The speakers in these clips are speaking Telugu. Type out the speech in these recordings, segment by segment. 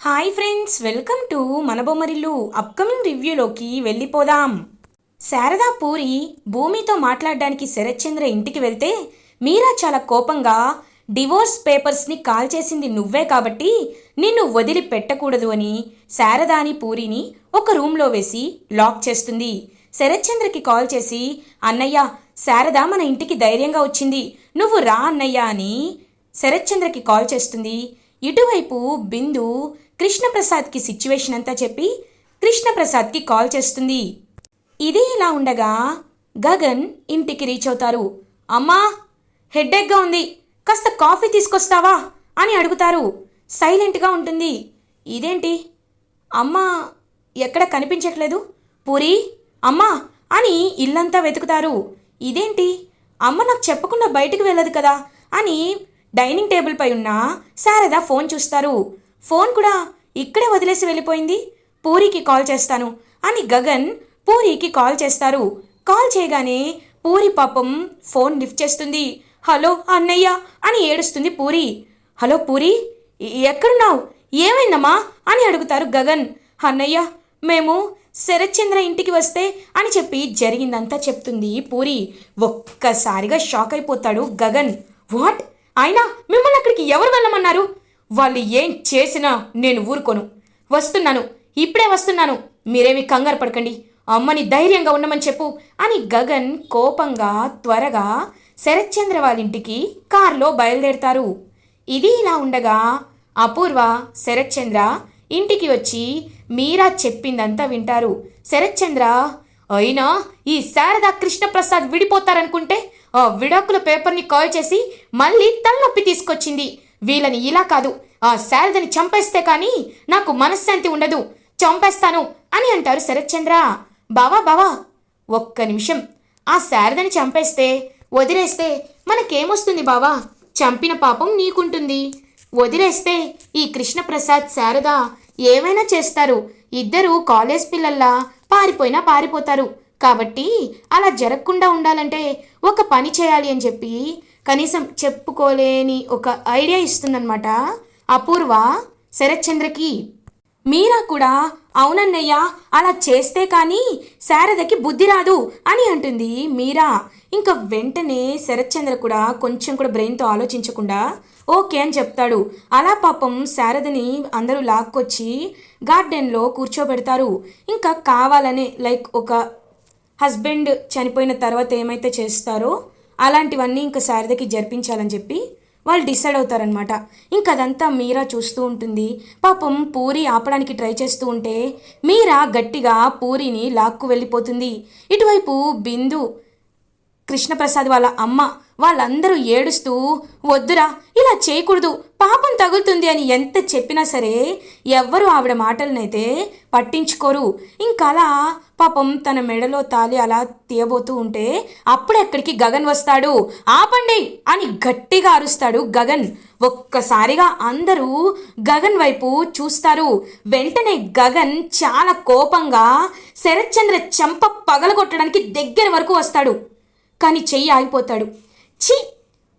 హాయ్ ఫ్రెండ్స్ వెల్కమ్ టు మన బొమ్మరిల్లు అప్కమింగ్ రివ్యూలోకి వెళ్ళిపోదాం. శారదా పూరి భూమితో మాట్లాడడానికి శరత్చంద్ర ఇంటికి వెళ్తే మీరా చాలా కోపంగా డివోర్స్ పేపర్స్ని కాల్ చేసింది నువ్వే కాబట్టి నిన్ను వదిలి పెట్టకూడదు అని శారదాని పూరిని ఒక రూమ్లో వేసి లాక్ చేస్తుంది. శరత్చంద్రకి కాల్ చేసి అన్నయ్య శారద మన ఇంటికి ధైర్యంగా వచ్చింది. నువ్వు రా అన్నయ్య అని శరత్చంద్రకి కాల్ చేస్తుంది. ఇటువైపు బిందు కృష్ణప్రసాద్కి సిచ్యువేషన్ అంతా చెప్పి కృష్ణప్రసాద్కి కాల్ చేస్తుంది. ఇది ఇలా ఉండగా గగన్ ఇంటికి రీచ్ అవుతారు. అమ్మా హెడ్డేక్గా ఉంది. కాస్త కాఫీ తీసుకొస్తావా? అని అడుగుతారు. సైలెంట్గా ఉంటుంది. ఇదేంటి? అమ్మ ఎక్కడ కనిపించట్లేదు? పూరి అమ్మా అని ఇల్లంతా వెతుకుతారు. ఇదేంటి? అమ్మ నాకు చెప్పకుండా బయటికి వెళ్ళదు కదా అని డైనింగ్ టేబుల్ పై ఉన్న శారద ఫోన్ చూస్తారు. ఫోన్ కూడా ఇక్కడే వదిలేసి వెళ్ళిపోయింది. పూరికి కాల్ చేస్తాను. అని గగన్ పూరికి కాల్ చేస్తారు. కాల్ చేయగానే పూరి పాపం ఫోన్ లిఫ్ట్ చేస్తుంది. హలో అన్నయ్య అని ఏడుస్తుంది పూరి. హలో పూరి ఎక్కడున్నావు? ఏమైందమ్మా? అని అడుగుతారు గగన్. అన్నయ్య మేము శరత్చంద్ర ఇంటికి వస్తే అని చెప్పి జరిగిందంతా చెప్తుంది పూరి. ఒక్కసారిగా షాక్ అయిపోతాడు గగన్. వాట్? అయినా మిమ్మల్ని అక్కడికి ఎవరు వెళ్ళమన్నారు? వాళ్ళు ఏం చేసినా నేను ఊరుకోను. వస్తున్నాను. ఇప్పుడే వస్తున్నాను. మీరేమి కంగారు పడకండి. అమ్మని ధైర్యంగా ఉండమని చెప్పు అని గగన్ కోపంగా త్వరగా శరత్చంద్ర వాళ్ళ ఇంటికి కారులో బయలుదేరతారు. ఇది ఇలా ఉండగా అపూర్వ శరత్చంద్ర ఇంటికి వచ్చి మీరా చెప్పిందంతా వింటారు. శరత్చంద్ర అయినా ఈ శారదా కృష్ణప్రసాద్ విడిపోతారనుకుంటే ఆ విడాకుల పేపర్ని కాల్ చేసి మళ్ళీ తలనొప్పి తీసుకొచ్చింది. వీళ్ళని ఇలా కాదు. ఆ శారదని చంపేస్తే కానీ నాకు మనశ్శాంతి ఉండదు. చంపేస్తాను అని అంటారు శరత్చంద్ర. బావా బావా ఒక్క నిమిషం. ఆ శారదని చంపేస్తే వదిలేస్తే మనకేమొస్తుంది బావా? చంపిన పాపం నీకుంటుంది. వదిలేస్తే ఈ కృష్ణప్రసాద్ శారద ఏమైనా చేస్తారు. ఇద్దరు కాలేజ్ పిల్లల్లా పారిపోయినా పారిపోతారు. కాబట్టి అలా జరగకుండా ఉండాలంటే ఒక పని చేయాలి అని చెప్పి కనీసం చెప్పుకోలేని ఒక ఐడియా ఇస్తుందన్నమాట. అపూర్వ శరత్చంద్రకి. మీరా కూడా అవునన్నయ్య అలా చేస్తే కానీ శారదకి బుద్ధి రాదు అని అంటుంది మీరా. ఇంకా వెంటనే శరత్చంద్ర కూడా కొంచెం కూడా బ్రెయిన్తో ఆలోచించకుండా ఓకే అని చెప్తాడు. అలా పాపం శారదని అందరూ లాక్కొచ్చి గార్డెన్లో కూర్చోబెడతారు. ఇంకా కావాలని లైక్ ఒక హస్బెండ్ చనిపోయిన తర్వాత ఏమైతే చేస్తారో అలాంటివన్నీ ఇంకా శారదకి జరిపించాలని చెప్పి వాళ్ళు డిసైడ్ అవుతారనమాట ఇంకదంతా అదంతా మీరా చూస్తూ ఉంటుంది. పాపం పూరి ఆపడానికి ట్రై చేస్తూ ఉంటే మీరా గట్టిగా పూరిని లాక్కు వెళ్ళిపోతుంది. ఇటువైపు బిందు కృష్ణప్రసాద్ వాళ్ళ అమ్మ వాళ్ళందరూ ఏడుస్తూ వద్దురా ఇలా చేయకూడదు. పాపం తగులుతుంది అని ఎంత చెప్పినా సరే ఎవ్వరు ఆవిడ మాటలనైతే పట్టించుకోరు. ఇంకలా అలా పాపం తన మెడలో తాలి అలా తీయబోతూ ఉంటే అప్పుడే అక్కడికి గగన్ వస్తాడు. ఆపండి! అని గట్టిగా అరుస్తాడు గగన్. ఒక్కసారిగా అందరూ గగన్ వైపు చూస్తారు. వెంటనే గగన్ చాలా కోపంగా శరత్చంద్ర చెంప పగలగొట్టడానికి దగ్గర వరకు వస్తాడు. కానీ చెయ్యి ఆగిపోతాడు. ఛీ!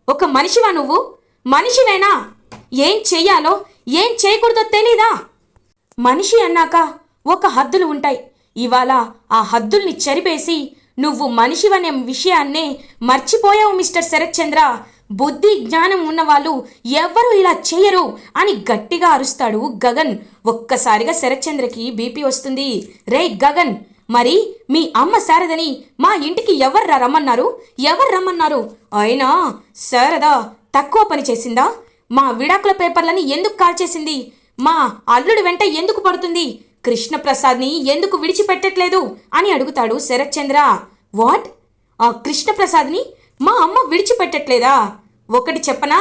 ఒక మనిషివా నువ్వు? మనిషివేనా? ఏం చెయ్యాలో ఏం చేయకూడదో తెలీదా? మనిషి అన్నాక ఒక హద్దులు ఉంటాయి. ఇవాళ ఆ హద్దుల్ని చెరిపేసి నువ్వు మనిషివనే విషయాన్నే మర్చిపోయావు మిస్టర్ శరత్చంద్ర. బుద్ధి జ్ఞానం ఉన్నవాళ్ళు ఎవ్వరూ ఇలా చేయరు అని గట్టిగా అరుస్తాడు గగన్. ఒక్కసారిగా శరత్చంద్రకి బీపీ వస్తుంది. రే గగన్ మరి మీ అమ్మ శారదని మా ఇంటికి ఎవర్రా రమ్మన్నారు? ఎవరు రమ్మన్నారు? అయినా శారద తక్కువ పని చేసిందా? మా విడాకుల పేపర్లని ఎందుకు కాల్ చేసింది మా అల్లుడి వెంట ఎందుకు పడుతుంది? కృష్ణప్రసాద్ని ఎందుకు విడిచిపెట్టట్లేదు? అని అడుగుతాడు శరత్చంద్ర. వాట్? ఆ కృష్ణప్రసాద్ని మా అమ్మ విడిచిపెట్టట్లేదా? ఒకటి చెప్పనా?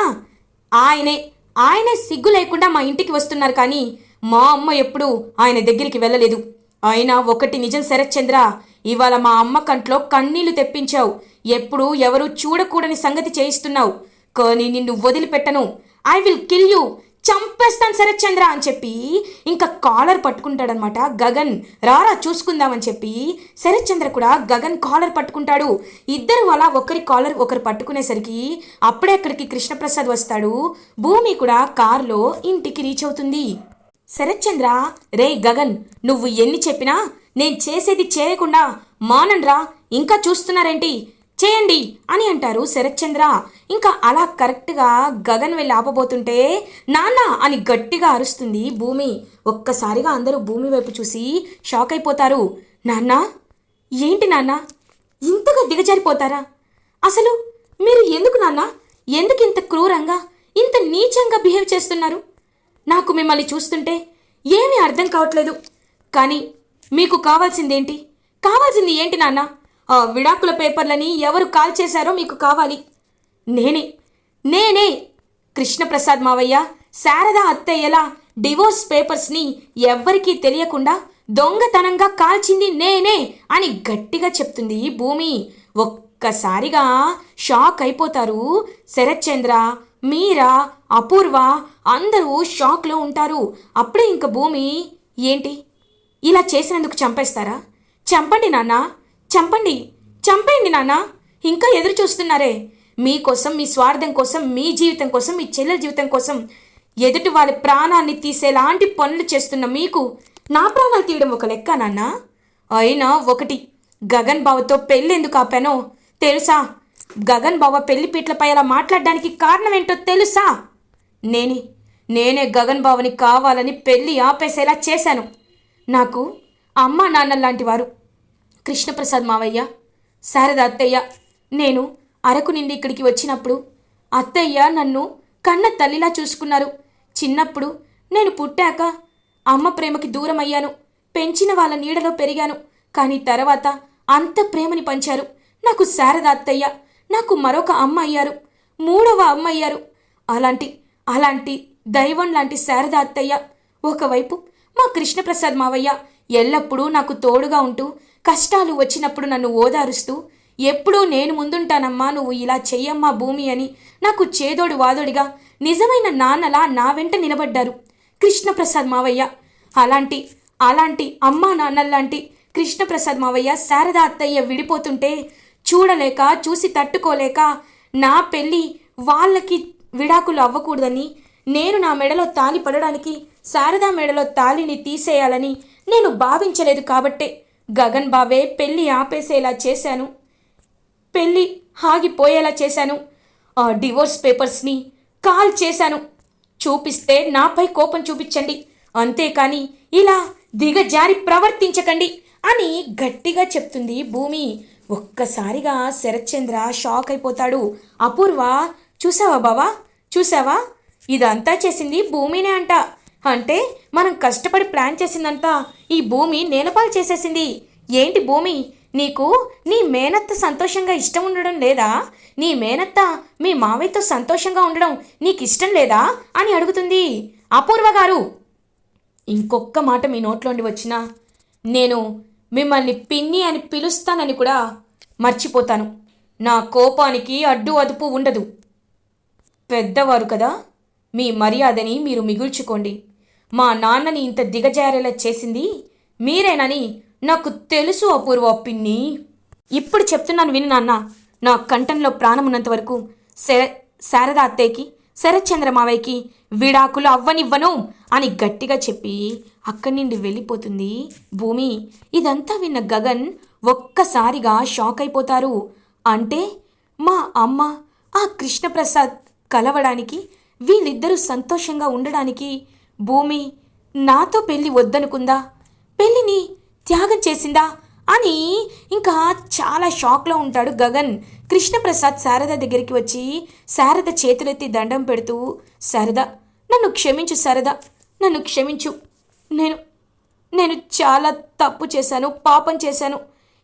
ఆయనే ఆయనే సిగ్గు లేకుండా మా ఇంటికి వస్తున్నారు కానీ మా అమ్మ ఎప్పుడూ ఆయన దగ్గరికి వెళ్ళలేదు. అయినా ఒకటి నిజం శరత్చంద్ర. ఇవాళ మా అమ్మ కంట్లో కన్నీళ్ళు తెప్పించావు. ఎప్పుడు ఎవరు చూడకూడని సంగతి చేయిస్తున్నావు. కానీ నిన్ను వదిలిపెట్టను. I will kill you. చంపేస్తాను శరత్చంద్ర అని చెప్పి ఇంకా కాలర్ పట్టుకుంటాడనమాట గగన్. రారా చూసుకుందామని చెప్పి శరత్చంద్ర కూడా గగన్ కాలర్ పట్టుకుంటాడు. ఇద్దరు అలా ఒకరి కాలర్ ఒకరు పట్టుకునేసరికి అప్పుడే అక్కడికి కృష్ణప్రసాద్ వస్తాడు. భూమి కూడా కారులో ఇంటికి రీచ్ అవుతుంది. శరత్చంద్ర రే గగన్ నువ్వు ఎన్ని చెప్పినా నేను చేసేది చేయకుండా మానండ్రా ఇంకా చూస్తున్నారేంటి? చేయండి అని అంటారు శరత్చంద్ర. ఇంకా అలా కరెక్ట్గా గగన్ వెళ్ళి ఆపబోతుంటే నాన్న అని గట్టిగా అరుస్తుంది భూమి. ఒక్కసారిగా అందరూ భూమి వైపు చూసి షాక్ అయిపోతారు. నాన్న ఏంటి నాన్న? ఇంతగా దిగజారిపోతారా? అసలు మీరు ఎందుకు నాన్న? ఎందుకు ఇంత క్రూరంగా ఇంత నీచంగా బిహేవ్ చేస్తున్నారు? నాకు మిమ్మల్ని చూస్తుంటే ఏమీ అర్థం కావట్లేదు. కానీ మీకు కావాల్సిందేంటి? కావాల్సింది ఏంటి నాన్న? ఆ విడాకుల పేపర్లని ఎవరు కాల్ చేశారో మీకు కావాలి. నేనే. నేనే. కృష్ణప్రసాద్ మావయ్య శారద అత్తయ్యల డివోర్స్ పేపర్స్ని ఎవ్వరికీ తెలియకుండా దొంగతనంగా కాల్చింది నేనే అని గట్టిగా చెప్తుంది భూమి. ఒక్కసారిగా షాక్ అయిపోతారు శరత్చంద్ర మీరా అపూర్వ అందరూ షాక్లో ఉంటారు. అప్పుడే ఇంక భూమి ఏంటి? ఇలా చేసినందుకు చంపేస్తారా? చంపండి నాన్న చంపండి చంపేయండి నాన్న. ఇంకా ఎదురు చూస్తున్నారే. మీకోసం మీ స్వార్థం కోసం మీ జీవితం కోసం మీ చెల్లెల జీవితం కోసం ఎదుటి వాళ్ళ ప్రాణాన్ని తీసేలాంటి పనులు చేస్తున్న మీకు నా ప్రాణాలు తీయడం ఒక లెక్క నాన్న. అయినా ఒకటి గగన్ బావతో పెళ్ళెందుకు ఆపానో తెలుసా? గగన్ బావ పెళ్ళి పీట్లపై అలా మాట్లాడడానికి కారణం ఏంటో తెలుసా? నేనే నేనే గగన్ బావని కావాలని పెళ్ళి ఆపేసేలా చేశాను. నాకు అమ్మ నాన్న లాంటి వారు. కృష్ణప్రసాద్ మావయ్య శారద అత్తయ్య. నేను అరకు నుండి ఇక్కడికి వచ్చినప్పుడు అత్తయ్య నన్ను కన్న తల్లిలా చూసుకున్నారు. చిన్నప్పుడు నేను పుట్టాక అమ్మ ప్రేమకి దూరం అయ్యాను పెంచిన వాళ్ళ నీడలో పెరిగాను. కానీ తర్వాత అంత ప్రేమని పంచారు. నాకు శారద అత్తయ్య నాకు మరొక అమ్మ అయ్యారు. మూడవ అమ్మ అయ్యారు. అలాంటి అలాంటి దైవం లాంటి శారద అత్తయ్య ఒకవైపు మా కృష్ణప్రసాద్ మావయ్య ఎల్లప్పుడూ నాకు తోడుగా ఉంటూ కష్టాలు వచ్చినప్పుడు నన్ను ఓదారుస్తూ ఎప్పుడూ నేను ముందుంటానమ్మా నువ్వు ఇలా చెయ్యమ్మా భూమి అని నాకు చేదోడు వాదోడిగా నిజమైన నాన్నలా నా వెంట నిలబడ్డారు కృష్ణప్రసాద్ మావయ్య. అలాంటి అలాంటి అమ్మా నాన్నల్లాంటి కృష్ణప్రసాద్ మావయ్య శారదా అత్తయ్య విడిపోతుంటే చూడలేక చూసి తట్టుకోలేక నా పెళ్ళి వాళ్ళకి విడాకులు అవ్వకూడదని నేను నా మెడలో తాలి పడడానికి శారదా మెడలో తాలిని తీసేయాలని నేను భావించలేదు కాబట్టే గగన్ బావే పెళ్ళి ఆపేసేలా చేశాను. పెళ్ళి ఆగిపోయేలా చేశాను. ఆ డివోర్స్ పేపర్స్ని కాల్ చేశాను. చూపిస్తే నాపై కోపం చూపించండి. అంతేకాని ఇలా దిగజారి ప్రవర్తించకండి అని గట్టిగా చెప్తుంది భూమి. ఒక్కసారిగా శరత్చంద్ర షాక్ అయిపోతాడు. అపూర్వ చూసావా బావా? చూసావా? ఇదంతా చేసింది భూమినే అంట. అంటే మనం కష్టపడి ప్లాన్ చేసిందంతా ఈ భూమి నేలపాలు చేసేసింది. ఏంటి భూమి? నీకు నీ మేనత్త సంతోషంగా ఇష్టం ఉండడం లేదా? నీ మేనత్త మీ మావయ్యతో సంతోషంగా ఉండడం నీకు ఇష్టం లేదా అని అడుగుతుంది. అపూర్వ గారు! ఇంకొక్క మాట మీ నోట్లోండి వచ్చినా నేను మిమ్మల్ని పిన్ని అని పిలుస్తానని కూడా మర్చిపోతాను. నా కోపానికి అడ్డు అదుపు ఉండదు. పెద్దవారు కదా. మీ మర్యాదని మీరు మిగుల్చుకోండి. మా నాన్నని ఇంత దిగజారేలా చేసింది మీరేనని నాకు తెలుసు అపూర్వ పిన్ని. ఇప్పుడు చెప్తున్నాను విని నాన్న. నా కంఠంలో ప్రాణమున్నంత వరకు శర శారదా అత్తయ్యకి శరత్చంద్ర మావయ్యకి విడాకులు అవ్వనివ్వను అని గట్టిగా చెప్పి అక్కడి నుండి వెళ్ళిపోతుంది భూమి. ఇదంతా విన్న గగన్ ఒక్కసారిగా షాక్ అయిపోతారు. అంటే మా అమ్మ ఆ కృష్ణప్రసాద్ కలవడానికి వీళ్ళిద్దరూ సంతోషంగా ఉండడానికి భూమి నాతో పెళ్ళి వద్దనుకుందా? పెళ్ళిని త్యాగం చేసిందా? అని ఇంకా చాలా షాక్లో ఉంటాడు గగన్. కృష్ణప్రసాద్ శారద దగ్గరికి వచ్చి శారద చేతులెత్తి దండం పెడుతూ శారద నన్ను క్షమించు శారద నన్ను క్షమించు. నేను నేను చాలా తప్పు చేశాను పాపం చేశాను.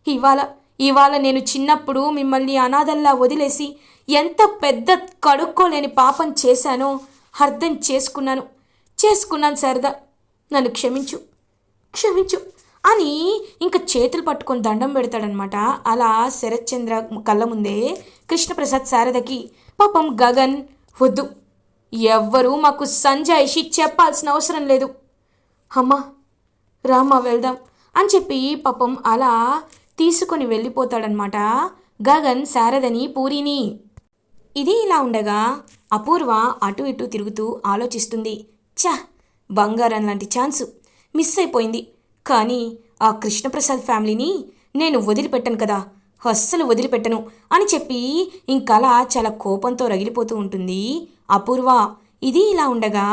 ఇవాళ ఇవాళ నేను చిన్నప్పుడు మిమ్మల్ని అనాథల్లా వదిలేసి ఎంత పెద్ద కడుక్కోలేని పాపం చేశానో అర్థం చేసుకున్నాను. చేసుకున్నాను శారద నన్ను క్షమించు. క్షమించు. అని ఇంకా చేతులు పట్టుకొని దండం పెడతాడనమాట అలా శరత్చంద్ర కళ్ళ ముందే కృష్ణప్రసాద్ శారదకి పాపం గగన్ వద్దు. ఎవ్వరూ మాకు సంజాయిషి చెప్పాల్సిన అవసరం లేదు. అమ్మా రామ్మా వెళ్దాం. అని చెప్పి పాపం అలా తీసుకొని వెళ్ళిపోతాడనమాట గగన్ శారదని పూరిని. ఇది ఇలా ఉండగా అపూర్వ అటు ఇటు తిరుగుతూ ఆలోచిస్తుంది. ఛ! బంగారం లాంటి ఛాన్సు. మిస్ అయిపోయింది. కానీ ఆ కృష్ణప్రసాద్ ఫ్యామిలీని నేను వదిలిపెట్టను కదా. అస్సలు వదిలిపెట్టను అని చెప్పి ఇంకలా చాలా కోపంతో రగిలిపోతూ ఉంటుంది అపూర్వ. ఇది ఇలా ఉండగా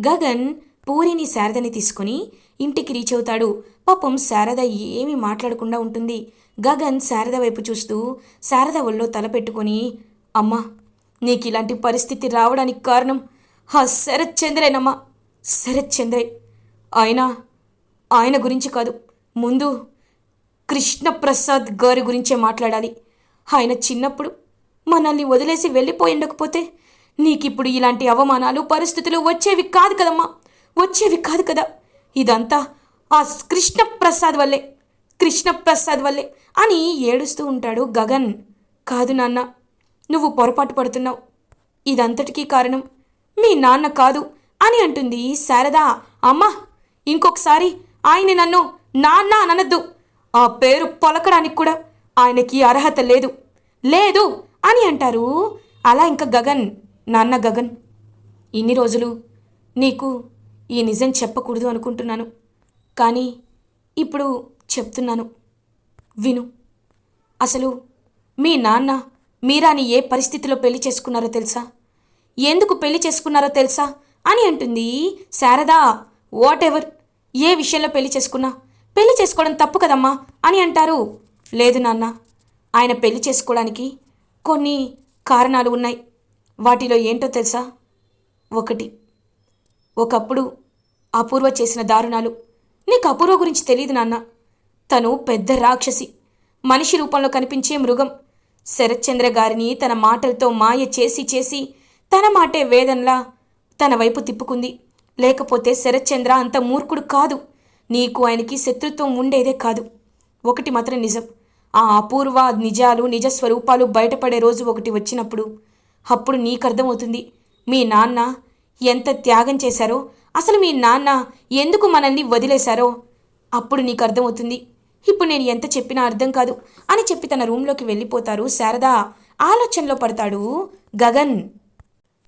గగన్ పూరిని శారదని తీసుకుని ఇంటికి రీచ్ అవుతాడు. పాపం శారద ఏమీ మాట్లాడకుండా ఉంటుంది. గగన్ శారద వైపు చూస్తూ శారద ఒళ్ళో తల పెట్టుకొని అమ్మా నీకు ఇలాంటి పరిస్థితి రావడానికి కారణం ఆ శరత్ చంద్రేనమ్మా శరత్ చంద్రే ఆయన ఆయన గురించి కాదు. ముందు కృష్ణప్రసాద్ గారి గురించే మాట్లాడాలి. ఆయన చిన్నప్పుడు మనల్ని వదిలేసి వెళ్ళిపోయి ఉండకపోతే నీకిప్పుడు ఇలాంటి అవమానాలు పరిస్థితులు వచ్చేవి కాదు కదమ్మా. వచ్చేవి కాదు కదా. ఇదంతా ఆ కృష్ణప్రసాద్ వల్లే. కృష్ణప్రసాద్ వల్లే అని ఏడుస్తూ ఉంటాడు గగన్. కాదు నాన్న. నువ్వు పొరపాటు పడుతున్నావు. ఇదంతటికీ కారణం మీ నాన్న కాదు అని అంటుంది శారద. అమ్మా ఇంకొకసారి ఆయన నన్ను నాన్న అననద్దు. ఆ పేరు పొలకడానికి కూడా ఆయనకి అర్హత లేదు. లేదు అని అంటారు. అలా ఇంకా గగన్ నాన్న గగన్ ఇన్ని రోజులు నీకు ఈ నిజం చెప్పకూడదు అనుకుంటున్నాను. కానీ ఇప్పుడు చెప్తున్నాను. విను. అసలు మీ నాన్న మీరాని ఏ పరిస్థితిలో పెళ్ళి చేసుకున్నారో తెలుసా? ఎందుకు పెళ్ళి చేసుకున్నారో తెలుసా? అని అంటుంది శారదా. వాట్ ఎవర్ ఏ విషయంలో పెళ్ళి చేసుకున్నా? పెళ్ళి చేసుకోవడం తప్పు కదమ్మా అని అంటారు. లేదు నాన్న ఆయన పెళ్ళి చేసుకోవడానికి కొన్ని కారణాలు ఉన్నాయి. వాటిలో ఏంటో తెలుసా? ఒకటి ఒకప్పుడు అపూర్వ చేసిన దారుణాలు. నీకు అపూర్వ గురించి తెలియదు నాన్న. తను పెద్ద రాక్షసి. మనిషి రూపంలో కనిపించే మృగం. శరత్చంద్ర గారిని తన మాటలతో మాయ చేసి చేసి తన మాటే వేదనలా తన వైపు తిప్పుకుంది. లేకపోతే శరత్చంద్ర అంత మూర్ఖుడు కాదు. నీకు ఆయనకి శత్రుత్వం ఉండేదే కాదు. ఒకటి మాత్రం నిజం. ఆ అపూర్వ నిజాలు నిజ స్వరూపాలు బయటపడే రోజు ఒకటి వచ్చినప్పుడు అప్పుడు నీకు అర్థమవుతుంది. మీ నాన్న ఎంత త్యాగం చేశారో అసలు మీ నాన్న ఎందుకు మనల్ని వదిలేశారో అప్పుడు నీకు అర్థమవుతుంది. ఇప్పుడు నేను ఎంత చెప్పినా అర్థం కాదు అని చెప్పి తన రూంలోకి వెళ్ళిపోతారు శారద. ఆలోచనలో పడతాడు గగన్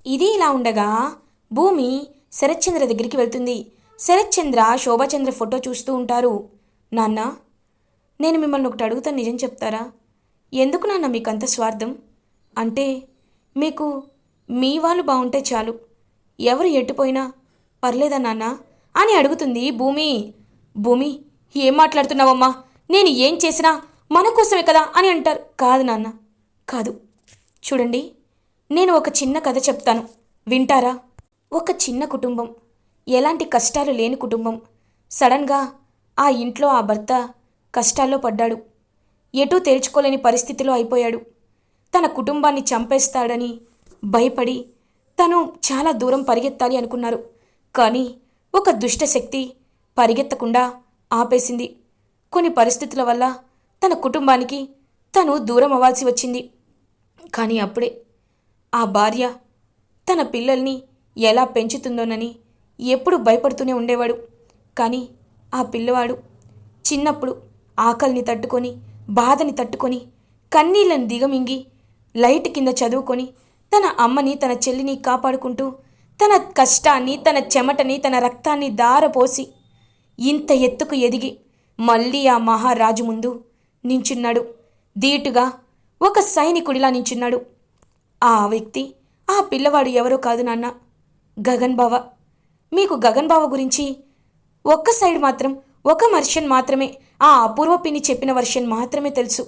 ఇది ఇలా ఉండగా భూమి శరత్చంద్ర దగ్గరికి వెళ్తుంది. శరత్చంద్ర శోభాచంద్ర ఫోటో చూస్తూ ఉంటారు. నాన్న నేను మిమ్మల్ని ఒకటి అడుగుతాను నిజం చెప్తారా? ఎందుకు నాన్న మీకు అంత స్వార్థం? అంటే మీకు మీ వాళ్ళు బాగుంటే చాలు. ఎవరు ఎట్టుపోయినా పర్లేదా నాన్న? అని అడుగుతుంది భూమి. భూమి ఏం మాట్లాడుతున్నావమ్మా? నేను ఏం చేసినా మన కోసమే కదా అని అంటారు. కాదు నాన్న కాదు. చూడండి నేను ఒక చిన్న కథ చెప్తాను. వింటారా? ఒక చిన్న కుటుంబం ఎలాంటి కష్టాలు లేని కుటుంబం. సడన్గా ఆ ఇంట్లో ఆ భర్త కష్టాల్లో పడ్డాడు. ఎటూ తేల్చుకోలేని పరిస్థితిలో అయిపోయాడు. తన కుటుంబాన్ని చంపేస్తాడని భయపడి తను చాలా దూరం పరిగెత్తాలి అనుకున్నారు. కానీ ఒక దుష్ట శక్తి పరిగెత్తకుండా ఆపేసింది. కొన్ని పరిస్థితుల వల్ల తన కుటుంబానికి తను దూరం అవ్వాల్సి వచ్చింది. కానీ అప్పుడే ఆ భార్య తన పిల్లల్ని ఎలా పెంచుతుందోనని ఎప్పుడు భయపడుతూనే ఉండేవాడు. కానీ ఆ పిల్లవాడు చిన్నప్పుడు ఆకలిని తట్టుకొని బాధని తట్టుకొని కన్నీళ్ళని దిగమింగి లైట్ కింద చదువుకొని తన అమ్మని తన చెల్లిని కాపాడుకుంటూ తన కష్టాన్ని తన చెమటని తన రక్తాన్ని దారపోసి ఇంత ఎత్తుకు ఎదిగి మళ్ళీ ఆ మహారాజు ముందు నించున్నాడు. ధీటుగా ఒక సైనికుడిలా నించున్నాడు. ఆ వ్యక్తి ఆ పిల్లవాడు ఎవరో కాదు నాన్న. గగన్ బావ. మీకు గగన్ బావ గురించి ఒక్క సైడ్ మాత్రం ఒక వర్షన్ మాత్రమే ఆ అపూర్వ పిన్ని చెప్పిన వర్షన్ మాత్రమే తెలుసు.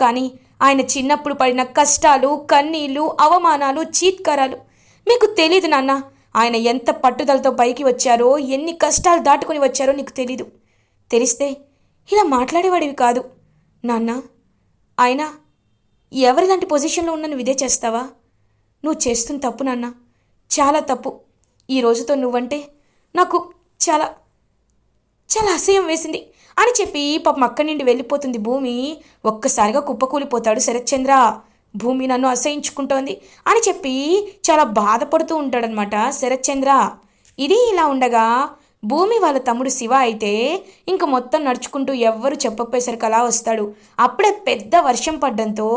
కానీ ఆయన చిన్నప్పుడు పడిన కష్టాలు కన్నీళ్ళు అవమానాలు చీత్కారాలు మీకు తెలీదు నాన్న. ఆయన ఎంత పట్టుదలతో పైకి వచ్చారో ఎన్ని కష్టాలు దాటుకొని వచ్చారో నీకు తెలీదు. తెలిస్తే ఇలా మాట్లాడేవాడివి కాదు. నాన్న ఆయన ఎవరిలాంటి పొజిషన్లో ఉన్న నువ్వు ఇదే చేస్తావా? నువ్వు చేస్తున్న తప్పు నాన్న చాలా తప్పు. ఈ రోజుతో నువ్వంటే నాకు చాలా చాలా అసహ్యం వేసింది. అని చెప్పి పాపం అక్కడి నుండి వెళ్ళిపోతుంది భూమి. ఒక్కసారిగా కుప్పకూలిపోతాడు శరత్చంద్ర. భూమి నన్ను అసహించుకుంటోంది అని చెప్పి చాలా బాధపడుతూ ఉంటాడనమాట శరత్చంద్ర. ఇది ఇలా ఉండగా భూమి వాళ్ళ తమ్ముడు శివ అయితే ఇంక మొత్తం నడుచుకుంటూ ఎవ్వరు చెప్పపోయేసరికి అలా వస్తాడు. అప్పుడే పెద్ద వర్షం పడ్డంతో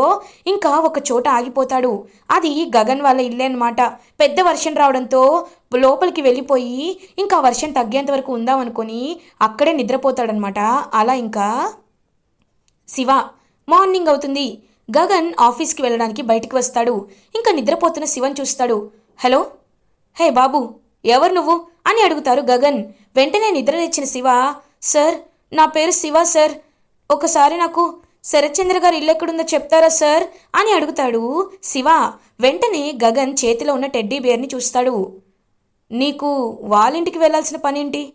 ఇంకా ఒక చోట ఆగిపోతాడు. అది గగన్ వాళ్ళ ఇల్లే అనమాట పెద్ద వర్షం రావడంతో లోపలికి వెళ్ళిపోయి ఇంకా వర్షం తగ్గేంత వరకు ఉందామనుకొని అక్కడే నిద్రపోతాడనమాట అలా ఇంకా శివ మార్నింగ్ అవుతుంది. గగన్ ఆఫీస్కి వెళ్ళడానికి బయటికి వస్తాడు. ఇంకా నిద్రపోతున్న శివన్ చూస్తాడు. హలో? హే బాబు ఎవరు నువ్వు? అని అడుగుతారు గగన్. వెంటనే నిద్రలేచిన శివ సార్ నా పేరు శివ సార్. ఒకసారి నాకు శరత్చంద్ర గారు ఇల్లు ఎక్కడుందో చెప్తారా సార్? అని అడుగుతాడు శివ. వెంటనే గగన్ చేతిలో ఉన్న టెడ్డీ బేర్ని చూస్తాడు. నీకు వాళ్ళింటికి వెళ్ళాల్సిన పనేంటి?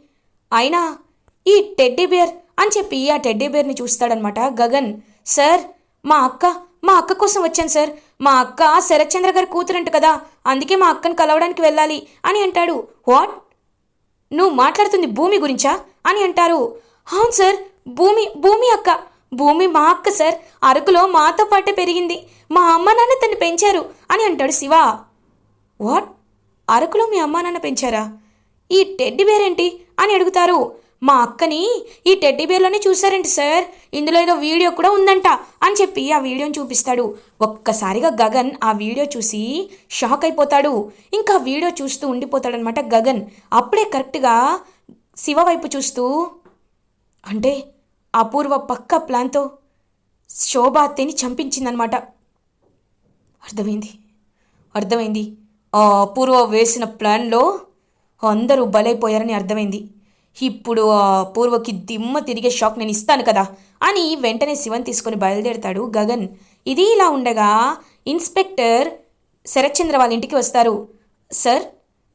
అయినా ఈ టెడ్డీ బేర్ అని చెప్పి ఆ టెడ్డీ బేర్ని చూస్తాడనమాట గగన్. సార్ మా అక్క మా అక్క కోసం వచ్చాను సార్. మా అక్క శరత్చంద్ర గారి కూతురంట కదా అందుకే మా అక్కను కలవడానికి వెళ్ళాలి అని అంటాడు. వాట్? నువ్వు మాట్లాడుతుంది భూమి గురించా అని అంటారు. అవును సార్. భూమి భూమి అక్క. భూమి మా అక్క సార్. అరకులో మాతో పాటే పెరిగింది. మా అమ్మ నాన్న తను పెంచారు అని అంటాడు శివ. వాట్? అరకులో మీ అమ్మా నాన్న పెంచారా? ఈ టెడ్డీ బేరేంటి అని అడుగుతారు. మా అక్కని ఈ టెడ్డీ బేర్లోనే సార్. ఇందులో ఏదో వీడియో కూడా ఉందంట అని చెప్పి ఆ వీడియోని చూపిస్తాడు. ఒక్కసారిగా గగన్ ఆ వీడియో చూసి షాక్ అయిపోతాడు. ఇంకా వీడియో చూస్తూ ఉండిపోతాడనమాట గగన్. అప్పుడే కరెక్ట్గా శివ వైపు చూస్తూ అంటే అపూర్వ పక్క ప్లాన్తో శోభ అత్తేని చంపించిందనమాట. అర్థమైంది? అర్థమైంది. ఆ అపూర్వ వేసిన ప్లాన్లో అందరూ బలైపోయారని అర్థమైంది. ఇప్పుడు ఆ దిమ్మ తిరిగే షాక్ నేను ఇస్తాను కదా అని వెంటనే శివన్ తీసుకొని బయలుదేరతాడు గగన్. ఇది ఇలా ఉండగా ఇన్స్పెక్టర్ శరత్చంద్ర వాళ్ళ ఇంటికి వస్తారు. సార్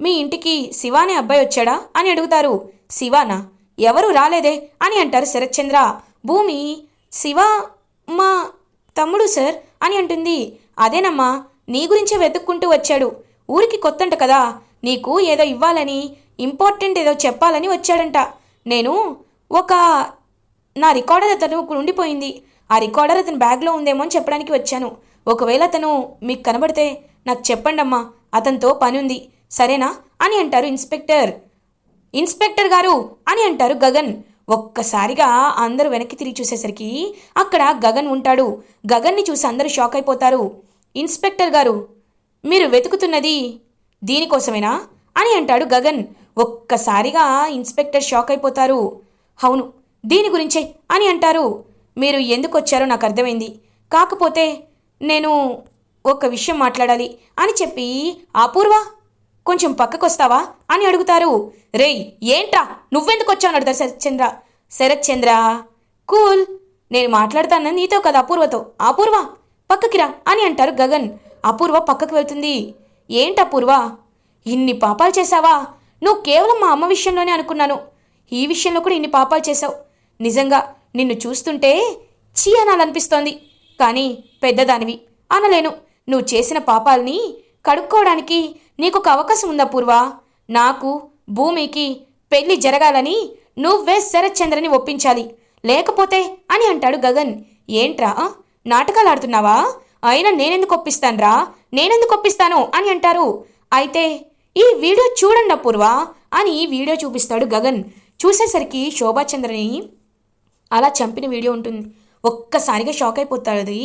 మీ ఇంటికి శివానే అబ్బాయి వచ్చాడా అని అడుగుతారు. శివానా? ఎవరు రాలేదే అని అంటారు శరత్చంద్ర. భూమి శివ మా తమ్ముడు సార్ అని అంటుంది. అదేనమ్మా నీ గురించే వెతుక్కుంటూ వచ్చాడు. ఊరికి కొత్తంట కదా నీకు ఏదో ఇవ్వాలని ఇంపార్టెంట్ ఏదో చెప్పాలని వచ్చాడంట. నేను ఒక నా రికార్డర్ అతను ఉండిపోయింది. ఆ రికార్డర్ అతని బ్యాగ్లో ఉందేమో అని చెప్పడానికి వచ్చాను. ఒకవేళ అతను మీకు కనబడితే నాకు చెప్పండి అమ్మా అతనితో పని ఉంది. సరేనా? అని అంటారు ఇన్స్పెక్టర్. ఇన్స్పెక్టర్ గారు అని అంటారు గగన్. ఒక్కసారిగా అందరూ వెనక్కి తిరిగి చూసేసరికి అక్కడ గగన్ ఉంటాడు. గగన్ని చూసి అందరూ షాక్ అయిపోతారు. ఇన్స్పెక్టర్ గారు మీరు వెతుకుతున్నది దీనికోసమేనా? అని అంటాడు గగన్. ఒక్కసారిగా ఇన్స్పెక్టర్ షాక్ అయిపోతారు. అవును దీని గురించే అని అంటారు. మీరు ఎందుకు వచ్చారో నాకు అర్థమైంది. కాకపోతే నేను ఒక విషయం మాట్లాడాలి అని చెప్పి అపూర్వ కొంచెం పక్కకొస్తావా? అని అడుగుతారు. రేయ్ ఏంట్రా? నువ్వెందుకు వచ్చావు? శరత్ చంద్ర శరత్ చంద్రా కూల్. నేను మాట్లాడతాను నీతో కదా అపూర్వతో. అపూర్వ పక్కకి రా అని అంటారు గగన్. అపూర్వ పక్కకు వెళ్తుంది. ఏంటపూర్వ? ఇన్ని పాపాలు చేశావా? నువ్వు కేవలం మా అమ్మ విషయంలోనే అనుకున్నాను. ఈ విషయంలో కూడా ఇన్ని పాపాలు చేశావు. నిజంగా నిన్ను చూస్తుంటే చీ అనాలనిపిస్తోంది. కానీ పెద్దదానివి. అనలేను. నువ్వు చేసిన పాపాల్ని కడుక్కోవడానికి నీకొక అవకాశం ఉందా పూర్వ? నాకు భూమికి పెళ్ళి జరగాలని నువ్వే శరత్చంద్రని ఒప్పించాలి. లేకపోతే అని అంటాడు గగన్. ఏంట్రా? నాటకాలు ఆడుతున్నావా? అయినా నేనెందుకు ఒప్పిస్తాన్రా? నేనెందుకు ఒప్పిస్తాను అని అంటారు. అయితే ఈ వీడియో చూడండి అపూర్వ అని వీడియో చూపిస్తాడు గగన్. చూసేసరికి శోభాచంద్రని అలా చంపిన వీడియో ఉంటుంది. ఒక్కసారిగా షాక్ అయిపోతాడు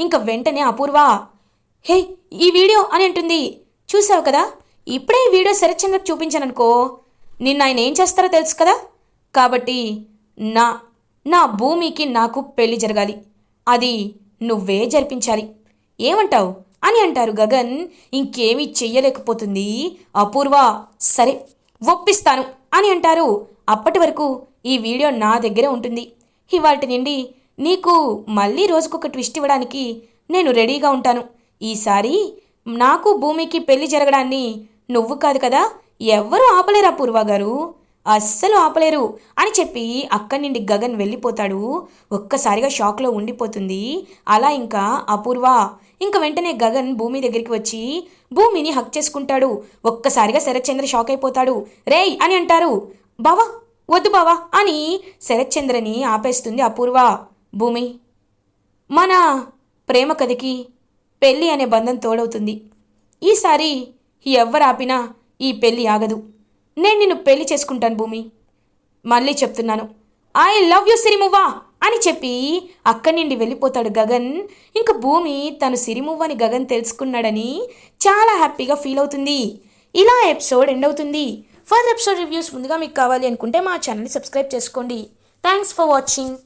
ఇంకా వెంటనే అపూర్వ! హే ఈ వీడియో అని అంటుంది. చూసావు కదా? ఇప్పుడే ఈ వీడియో శరత్చంద్రకు చూపించాననుకో నిన్న ఆయన ఏం చేస్తారో తెలుసు కదా? కాబట్టి నా నా భూమికి నాకు పెళ్ళి జరగాలి. అది నువ్వే జరిపించాలి. ఏమంటావు? అని అంటారు గగన్. ఇంకేమీ చెయ్యలేకపోతుంది. అపూర్వ సరే ఒప్పిస్తాను అని అంటారు. అప్పటి వరకు ఈ వీడియో నా దగ్గరే ఉంటుంది. ఇవాటి నుండి నీకు మళ్ళీ రోజుకొక ట్విస్ట్ ఇవ్వడానికి నేను రెడీగా ఉంటాను. ఈసారి నాకు భూమికి పెళ్ళి జరగడాన్ని నువ్వు కాదు కదా ఎవ్వరూ ఆపలేరు అపూర్వ గారు. అస్సలు ఆపలేరు అని చెప్పి అక్కడి నుండి గగన్ వెళ్ళిపోతాడు. ఒక్కసారిగా షాక్లో ఉండిపోతుంది. అలా ఇంకా అపూర్వ ఇంక వెంటనే గగన్ భూమి దగ్గరికి వచ్చి భూమిని హక్ చేసుకుంటాడు. ఒక్కసారిగా శరత్చంద్ర షాక్ అయిపోతాడు. రేయ్! అని అంటారు. బావా వద్దు బావా! అని శరత్చంద్రని ఆపేస్తుంది అపూర్వ. భూమి మన ప్రేమ కథకి పెళ్ళి అనే బంధం తోడవుతుంది. ఈసారి ఎవ్వరు ఆపినా ఈ పెళ్ళి ఆగదు. నేను నిన్ను పెళ్ళి చేసుకుంటాను భూమి. మళ్ళీ చెప్తున్నాను. I love you Sirimuvva! అని చెప్పి అక్కడి నుండి వెళ్ళిపోతాడు గగన్. ఇంక భూమి తను సిరిమువ్వని గగన్ తెలుసుకున్నాడని చాలా హ్యాపీగా ఫీల్ అవుతుంది. ఇలా ఎపిసోడ్ ఎండ్ అవుతుంది. ఫర్దర్ ఎపిసోడ్ రివ్యూస్ ముందుగా మీకు కావాలి అనుకుంటే మా ఛానల్ని సబ్స్క్రైబ్ చేసుకోండి. Thanks for watching.